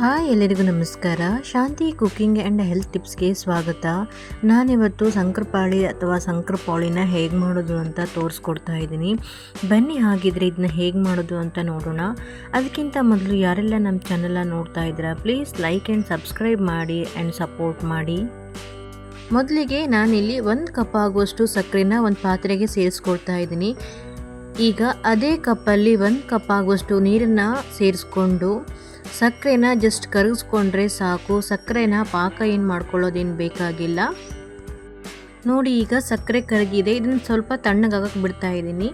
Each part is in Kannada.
ಹಾಯ್ ಎಲ್ಲರಿಗೂ ನಮಸ್ಕಾರ. ಶಾಂತಿ ಕುಕ್ಕಿಂಗ್ ಆ್ಯಂಡ್ ಹೆಲ್ತ್ ಟಿಪ್ಸ್ಗೆ ಸ್ವಾಗತ. ನಾನಿವತ್ತು ಸಂಕ್ರಪಾಳಿ ಅಥವಾ ಸಂಕ್ರಪಾಳಿನ ಹೇಗೆ ಮಾಡೋದು ಅಂತ ತೋರಿಸ್ಕೊಡ್ತಾ ಇದ್ದೀನಿ. ಬನ್ನಿ ಹಾಗಿದ್ರೆ ಇದನ್ನ ಹೇಗೆ ಮಾಡೋದು ಅಂತ ನೋಡೋಣ. ಅದಕ್ಕಿಂತ ಮೊದಲು ಯಾರೆಲ್ಲ ನಮ್ಮ ಚಾನೆಲ್ನ ನೋಡ್ತಾ ಇದ್ದೀರಾ, ಪ್ಲೀಸ್ ಲೈಕ್ ಆ್ಯಂಡ್ ಸಬ್ಸ್ಕ್ರೈಬ್ ಮಾಡಿ ಆ್ಯಂಡ್ ಸಪೋರ್ಟ್ ಮಾಡಿ. ಮೊದಲಿಗೆ ನಾನಿಲ್ಲಿ ಒಂದು ಕಪ್ ಆಗುವಷ್ಟು ಸಕ್ಕರೆನ ಒಂದು ಪಾತ್ರೆಗೆ ಸೇರಿಸ್ಕೊಳ್ತಾ ಇದ್ದೀನಿ. ಈಗ ಅದೇ ಕಪ್ಪಲ್ಲಿ ಒಂದು ಕಪ್ ಆಗುವಷ್ಟು ನೀರನ್ನು ಸೇರಿಸ್ಕೊಂಡು ಸಕ್ಕರೆನ ಜಸ್ಟ್ ಕರಗಿಸ್ಕೊಂಡ್ರೆ ಸಾಕು. ಸಕ್ಕರೆನ ಪಾಕ ಏನು ಮಾಡ್ಕೊಳ್ಳೋದೇನು ಬೇಕಾಗಿಲ್ಲ. ನೋಡಿ ಈಗ ಸಕ್ಕರೆ ಕರಗಿದೆ. ಇದನ್ನು ಸ್ವಲ್ಪ ತಣ್ಣಗಾಗಕ್ಕೆ ಬಿಡ್ತಾ ಇದ್ದೀನಿ.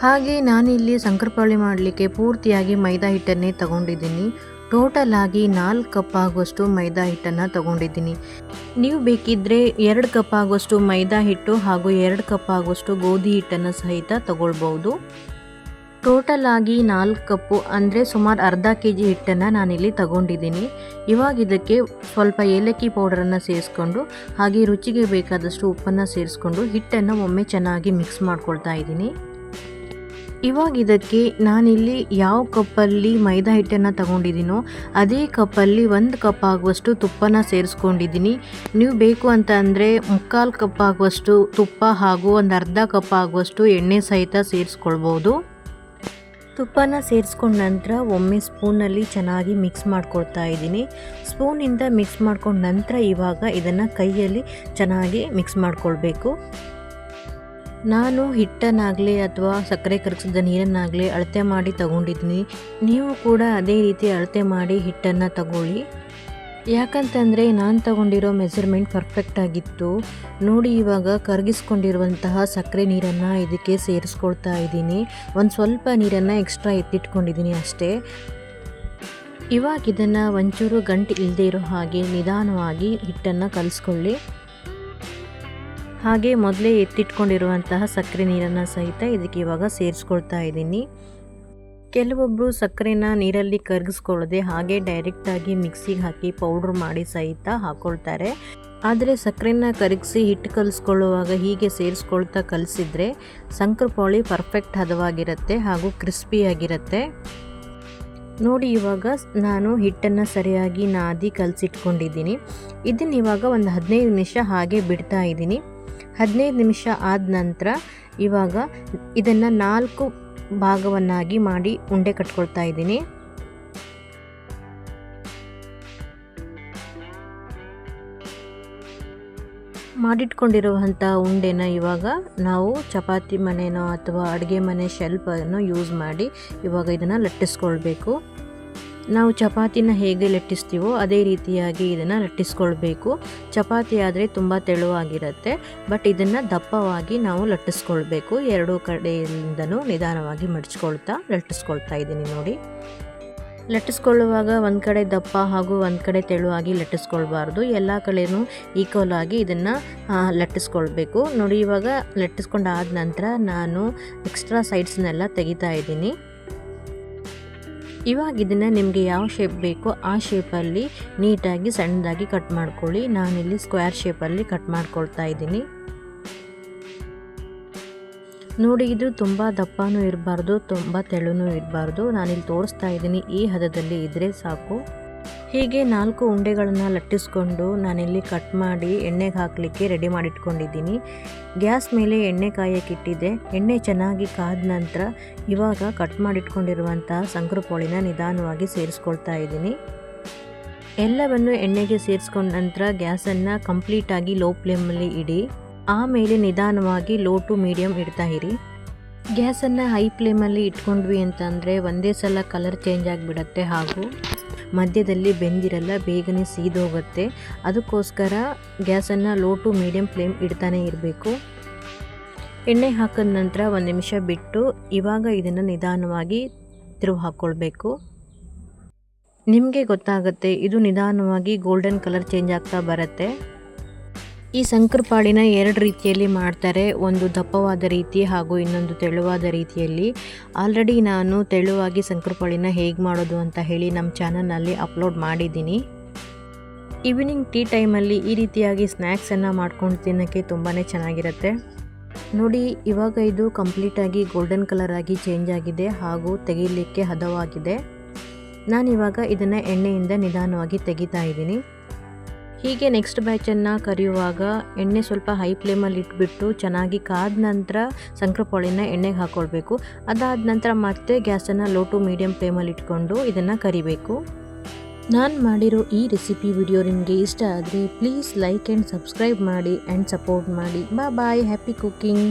ಹಾಗೆ ನಾನಿಲ್ಲಿ ಸಂಕ್ರಪಾಳಿ ಮಾಡಲಿಕ್ಕೆ ಪೂರ್ತಿಯಾಗಿ ಮೈದಾ ಹಿಟ್ಟನ್ನೇ ತಗೊಂಡಿದ್ದೀನಿ. ಟೋಟಲ್ ಆಗಿ ನಾಲ್ಕು ಕಪ್ ಆಗುವಷ್ಟು ಮೈದಾ ಹಿಟ್ಟನ್ನು ತಗೊಂಡಿದ್ದೀನಿ. ನೀವು ಬೇಕಿದ್ದರೆ ಎರಡು ಕಪ್ ಆಗುವಷ್ಟು ಮೈದಾ ಹಿಟ್ಟು ಹಾಗೂ ಎರಡು ಕಪ್ ಆಗುವಷ್ಟು ಗೋಧಿ ಹಿಟ್ಟನ್ನು ಸಹಿತ ತಗೊಳ್ಬೋದು ಟೋಟಲ್ ಆಗಿ ನಾಲ್ಕು ಕಪ್ಪು ಅಂದರೆ ಸುಮಾರು ಅರ್ಧ ಕೆ ಜಿ ಹಿಟ್ಟನ್ನು ನಾನಿಲ್ಲಿ ತಗೊಂಡಿದ್ದೀನಿ. ಇವಾಗ ಇದಕ್ಕೆ ಸ್ವಲ್ಪ ಏಲಕ್ಕಿ ಪೌಡರನ್ನು ಸೇರಿಸ್ಕೊಂಡು, ಹಾಗೆ ರುಚಿಗೆ ಬೇಕಾದಷ್ಟು ಉಪ್ಪನ್ನು ಸೇರಿಸ್ಕೊಂಡು ಹಿಟ್ಟನ್ನು ಒಮ್ಮೆ ಚೆನ್ನಾಗಿ ಮಿಕ್ಸ್ ಮಾಡ್ಕೊಳ್ತಾ ಇದ್ದೀನಿ. ಇವಾಗ ಇದಕ್ಕೆ ನಾನಿಲ್ಲಿ ಯಾವ ಕಪ್ಪಲ್ಲಿ ಮೈದಾ ಹಿಟ್ಟನ್ನು ತಗೊಂಡಿದ್ದೀನೋ, ಅದೇ ಕಪ್ಪಲ್ಲಿ ಒಂದು ಕಪ್ ಆಗುವಷ್ಟು ತುಪ್ಪನ ಸೇರಿಸ್ಕೊಂಡಿದ್ದೀನಿ. ನೀವು ಬೇಕು ಅಂತ ಅಂದರೆ ಮುಕ್ಕಾಲು ಕಪ್ ಆಗುವಷ್ಟು ತುಪ್ಪ ಹಾಗೂ ಒಂದು ಅರ್ಧ ಕಪ್ ಆಗುವಷ್ಟು ಎಣ್ಣೆ ಸಹಿತ ಸೇರಿಸ್ಕೊಳ್ಬೋದು. ತುಪ್ಪನ ಸೇರಿಸ್ಕೊಂಡ ನಂತರ ಒಮ್ಮೆ ಸ್ಪೂನಲ್ಲಿ ಚೆನ್ನಾಗಿ ಮಿಕ್ಸ್ ಮಾಡ್ಕೊಳ್ತಾ ಇದ್ದೀನಿ. ಸ್ಪೂನಿಂದ ಮಿಕ್ಸ್ ಮಾಡ್ಕೊಂಡ ನಂತರ ಇವಾಗ ಇದನ್ನು ಕೈಯಲ್ಲಿ ಚೆನ್ನಾಗಿ ಮಿಕ್ಸ್ ಮಾಡ್ಕೊಳ್ಬೇಕು. ನಾನು ಹಿಟ್ಟನ್ನಾಗಲಿ ಅಥವಾ ಸಕ್ಕರೆ ಕರಗಿಸಿದ ನೀರನ್ನಾಗಲಿ ಅಳತೆ ಮಾಡಿ ತಗೊಂಡಿದ್ದೀನಿ. ನೀವು ಕೂಡ ಅದೇ ರೀತಿ ಅಳತೆ ಮಾಡಿ ಹಿಟ್ಟನ್ನು ತಗೊಳ್ಳಿ. ಯಾಕಂತಂದರೆ ನಾನು ತಗೊಂಡಿರೋ ಮೆಜರ್ಮೆಂಟ್ ಪರ್ಫೆಕ್ಟ್ ಆಗಿತ್ತು. ನೋಡಿ ಇವಾಗ ಕರಗಿಸ್ಕೊಂಡಿರುವಂತಹ ಸಕ್ಕರೆ ನೀರನ್ನು ಇದಕ್ಕೆ ಸೇರಿಸ್ಕೊಳ್ತಾ ಇದ್ದೀನಿ. ಒಂದು ಸ್ವಲ್ಪ ನೀರನ್ನು ಎಕ್ಸ್ಟ್ರಾ ಎತ್ತಿಟ್ಕೊಂಡಿದ್ದೀನಿ ಅಷ್ಟೇ. ಇವಾಗ ಇದನ್ನು ಒಂಚೂರು ಗಂಟು ಇಲ್ಲದೆ ಇರೋ ಹಾಗೆ ನಿಧಾನವಾಗಿ ಹಿಟ್ಟನ್ನು ಕಲಿಸ್ಕೊಳ್ಳಿ. ಹಾಗೆ ಮೊದಲೇ ಎತ್ತಿಟ್ಕೊಂಡಿರುವಂತಹ ಸಕ್ಕರೆ ನೀರನ್ನು ಸಹಿತ ಇದಕ್ಕೆ ಇವಾಗ ಸೇರಿಸ್ಕೊಳ್ತಾ ಇದ್ದೀನಿ. ಕೆಲವೊಬ್ಬರು ಸಕ್ಕರೆನ ನೀರಲ್ಲಿ ಕರಗಿಸ್ಕೊಳ್ಳದೆ ಹಾಗೆ ಡೈರೆಕ್ಟಾಗಿ ಮಿಕ್ಸಿಗೆ ಹಾಕಿ ಪೌಡ್ರ್ ಮಾಡಿ ಸಹಿತ ಹಾಕ್ಕೊಳ್ತಾರೆ ಆದರೆ ಸಕ್ಕರೆನ ಕರಗಿಸಿ ಹಿಟ್ಟು ಕಲಿಸ್ಕೊಳ್ಳುವಾಗ ಹೀಗೆ ಸೇರಿಸ್ಕೊಳ್ತಾ ಕಲಿಸಿದ್ರೆ ಸಂಕ್ರಪಾಳಿ ಪರ್ಫೆಕ್ಟ್ ಹದವಾಗಿರುತ್ತೆ ಹಾಗೂ ಕ್ರಿಸ್ಪಿಯಾಗಿರುತ್ತೆ ನೋಡಿ ಇವಾಗ ನಾನು ಹಿಟ್ಟನ್ನು ಸರಿಯಾಗಿ ನಾದಿ ಕಲಸಿಟ್ಕೊಂಡಿದ್ದೀನಿ. ಇದನ್ನು ಇವಾಗ ಒಂದು ಹದಿನೈದು ನಿಮಿಷ ಹಾಗೆ ಬಿಡ್ತಾ ಇದ್ದೀನಿ. ಹದಿನೈದು ನಿಮಿಷ ಆದ ನಂತರ ಇವಾಗ ಇದನ್ನು ನಾಲ್ಕು ಭಾಗವನ್ನಾಗಿ ಮಾಡಿ ಉಂಡೆ ಕಟ್ಕೊಳ್ತಾ ಇದ್ದೀನಿ. ಮಾಡಿಟ್ಕೊಂಡಿರುವಂಥ ಉಂಡೆನ ಇವಾಗ ನಾವು ಚಪಾತಿ ಮನೆನೋ ಅಥವಾ ಅಡುಗೆ ಮನೆ ಶೆಲ್ಪನ್ನು ಯೂಸ್ ಮಾಡಿ ಇವಾಗ ಇದನ್ನು ಲಟ್ಟಿಸ್ಕೊಳ್ಬೇಕು. ನಾವು ಚಪಾತಿನ ಹೇಗೆ ಲಟ್ಟಿಸ್ತೀವೋ ಅದೇ ರೀತಿಯಾಗಿ ಇದನ್ನು ಲಟ್ಟಿಸ್ಕೊಳ್ಬೇಕು. ಚಪಾತಿ ಆದರೆ ತುಂಬ ತೆಳುವಾಗಿರುತ್ತೆ, ಬಟ್ ಇದನ್ನು ದಪ್ಪವಾಗಿ ನಾವು ಲಟ್ಟಿಸ್ಕೊಳ್ಬೇಕು. ಎರಡೂ ಕಡೆಯಿಂದನೂ ನಿಧಾನವಾಗಿ ಮಡಿಸ್ಕೊಳ್ತಾ ಲಟ್ಟಿಸ್ಕೊಳ್ತಾ ಇದ್ದೀನಿ ನೋಡಿ. ಲಟ್ಟಿಸ್ಕೊಳ್ಳುವಾಗ ಒಂದು ಕಡೆ ದಪ್ಪ ಹಾಗೂ ಒಂದು ಕಡೆ ತೆಳುವಾಗಿ ಲಟ್ಟಿಸ್ಕೊಳ್ಬಾರ್ದು. ಎಲ್ಲ ಕಡೆಯೂ ಈಕ್ವಲ್ ಆಗಿ ಇದನ್ನು ಲಟ್ಟಿಸ್ಕೊಳ್ಬೇಕು. ನೋಡಿ ಇವಾಗ ಲಟ್ಟಿಸ್ಕೊಂಡಾದ ನಂತರ ನಾನು ಎಕ್ಸ್ಟ್ರಾ ಸೈಡ್ಸ್ನೆಲ್ಲ ತೆಗಿತಾ ಇದ್ದೀನಿ. ಇವಾಗ ಇದನ್ನು ನಿಮಗೆ ಯಾವ ಶೇಪ್ ಬೇಕೋ ಆ ಶೇಪಲ್ಲಿ ನೀಟಾಗಿ ಸಣ್ಣದಾಗಿ ಕಟ್ ಮಾಡ್ಕೊಳ್ಳಿ. ನಾನಿಲ್ಲಿ ಸ್ಕ್ವೇರ್ ಶೇಪಲ್ಲಿ ಕಟ್ ಮಾಡ್ಕೊಳ್ತಾ ಇದ್ದೀನಿ. ನೋಡಿ, ಇದು ತುಂಬ ದಪ್ಪನೂ ಇರಬಾರ್ದು, ತುಂಬ ತೆಳುನೂ ಇರಬಾರ್ದು. ನಾನಿಲ್ಲಿ ತೋರಿಸ್ತಾ ಇದ್ದೀನಿ, ಈ ಹದದಲ್ಲಿ ಇದ್ದರೆ ಸಾಕು. ಹೀಗೆ ನಾಲ್ಕು ಉಂಡೆಗಳನ್ನು ಲಟ್ಟಿಸ್ಕೊಂಡು ನಾನಿಲ್ಲಿ ಕಟ್ ಮಾಡಿ ಎಣ್ಣೆಗೆ ಹಾಕಲಿಕ್ಕೆ ರೆಡಿ ಮಾಡಿಟ್ಕೊಂಡಿದ್ದೀನಿ. ಗ್ಯಾಸ್ ಮೇಲೆ ಎಣ್ಣೆ ಕಾಯಕ್ಕಿಟ್ಟಿದ್ದೆ ಎಣ್ಣೆ ಚೆನ್ನಾಗಿ ಕಾದ ನಂತರ ಇವಾಗ ಕಟ್ ಮಾಡಿಟ್ಕೊಂಡಿರುವಂಥ ಸಂಕ್ರಪೋಳಿನ ನಿಧಾನವಾಗಿ ಸೇರಿಸ್ಕೊಳ್ತಾ ಇದ್ದೀನಿ. ಎಲ್ಲವನ್ನು ಎಣ್ಣೆಗೆ ಸೇರಿಸ್ಕೊಂಡ ನಂತರ ಗ್ಯಾಸನ್ನು ಕಂಪ್ಲೀಟಾಗಿ ಲೋ ಫ್ಲೇಮಲ್ಲಿ ಇಡಿ. ಆಮೇಲೆ ನಿಧಾನವಾಗಿ ಲೋ ಟು ಮೀಡಿಯಮ್ ಇಡ್ತಾ ಇರಿ. ಗ್ಯಾಸನ್ನು ಹೈ ಫ್ಲೇಮಲ್ಲಿ ಇಟ್ಕೊಂಡ್ವಿ ಅಂತಂದರೆ ಒಂದೇ ಸಲ ಕಲರ್ ಚೇಂಜ್ ಆಗಿಬಿಡತ್ತೆ ಹಾಗೂ ಮಧ್ಯದಲ್ಲಿ ಬೆಂದಿರಲ್ಲ, ಬೇಗನೆ ಸೀದೋಗುತ್ತೆ. ಅದಕ್ಕೋಸ್ಕರ ಗ್ಯಾಸನ್ನು ಲೋ ಟು ಮೀಡಿಯಂ ಫ್ಲೇಮ್ ಇಡ್ತಾನೆ ಇರಬೇಕು. ಎಣ್ಣೆ ಹಾಕಿದ ನಂತರ ಒಂದು ನಿಮಿಷ ಬಿಟ್ಟು ಇವಾಗ ಇದನ್ನು ನಿಧಾನವಾಗಿ ತಿರುವು ಹಾಕ್ಕೊಳ್ಬೇಕು ನಿಮಗೆ ಗೊತ್ತಾಗುತ್ತೆ, ಇದು ನಿಧಾನವಾಗಿ ಗೋಲ್ಡನ್ ಕಲರ್ ಚೇಂಜ್ ಆಗ್ತಾ ಬರುತ್ತೆ. ಈ ಸಂಕ್ರಪಾಳಿನ ಎರಡು ರೀತಿಯಲ್ಲಿ ಮಾಡ್ತಾರೆ. ಒಂದು ದಪ್ಪವಾದ ರೀತಿ ಹಾಗೂ ಇನ್ನೊಂದು ತೆಳುವಾದ ರೀತಿಯಲ್ಲಿ. ಆಲ್ರೆಡಿ ನಾನು ತೆಳುವಾಗಿ ಸಂಕ್ರಪಾಳಿನ ಹೇಗೆ ಮಾಡೋದು ಅಂತ ಹೇಳಿ ನಮ್ಮ ಚಾನಲ್ನಲ್ಲಿ ಅಪ್ಲೋಡ್ ಮಾಡಿದ್ದೀನಿ. ಈವ್ನಿಂಗ್ ಟೀ ಟೈಮಲ್ಲಿ ಈ ರೀತಿಯಾಗಿ ಸ್ನ್ಯಾಕ್ಸನ್ನು ಮಾಡ್ಕೊಂಡು ತಿನ್ನೋಕ್ಕೆ ತುಂಬಾ ಚೆನ್ನಾಗಿರುತ್ತೆ. ನೋಡಿ, ಇವಾಗ ಇದು ಕಂಪ್ಲೀಟಾಗಿ ಗೋಲ್ಡನ್ ಕಲರ್ ಆಗಿ ಚೇಂಜ್ ಆಗಿದೆ ಹಾಗೂ ತೆಗೀಲಿಕ್ಕೆ ಹದವಾಗಿದೆ. ನಾನಿವಾಗ ಇದನ್ನು ಎಣ್ಣೆಯಿಂದ ನಿಧಾನವಾಗಿ ತೆಗಿತಾ ಇದ್ದೀನಿ. ಹೀಗೆ ನೆಕ್ಸ್ಟ್ ಬ್ಯಾಚನ್ನು ಕರಿಯುವಾಗ ಎಣ್ಣೆ ಸ್ವಲ್ಪ ಹೈ ಫ್ಲೇಮಲ್ಲಿ ಇಟ್ಬಿಟ್ಟು ಚೆನ್ನಾಗಿ ಕಾದ ನಂತರ ಸಂಕ್ರಪೋಳಿನ ಎಣ್ಣೆಗೆ ಹಾಕ್ಕೊಳ್ಬೇಕು ಅದಾದ ನಂತರ ಮತ್ತೆ ಗ್ಯಾಸನ್ನು ಲೋ ಟು ಮೀಡಿಯಮ್ ಫ್ಲೇಮಲ್ಲಿ ಇಟ್ಕೊಂಡು ಇದನ್ನು ಕರಿಬೇಕು. ನಾನು ಮಾಡಿರೋ ಈ ರೆಸಿಪಿ ವಿಡಿಯೋ ನಿಮಗೆ ಇಷ್ಟ ಆದರೆ ಪ್ಲೀಸ್ ಲೈಕ್ ಆ್ಯಂಡ್ ಸಬ್ಸ್ಕ್ರೈಬ್ ಮಾಡಿ ಆ್ಯಂಡ್ ಸಪೋರ್ಟ್ ಮಾಡಿ. ಬಾ ಬಾಯ್ ಹ್ಯಾಪಿ ಕುಕ್ಕಿಂಗ್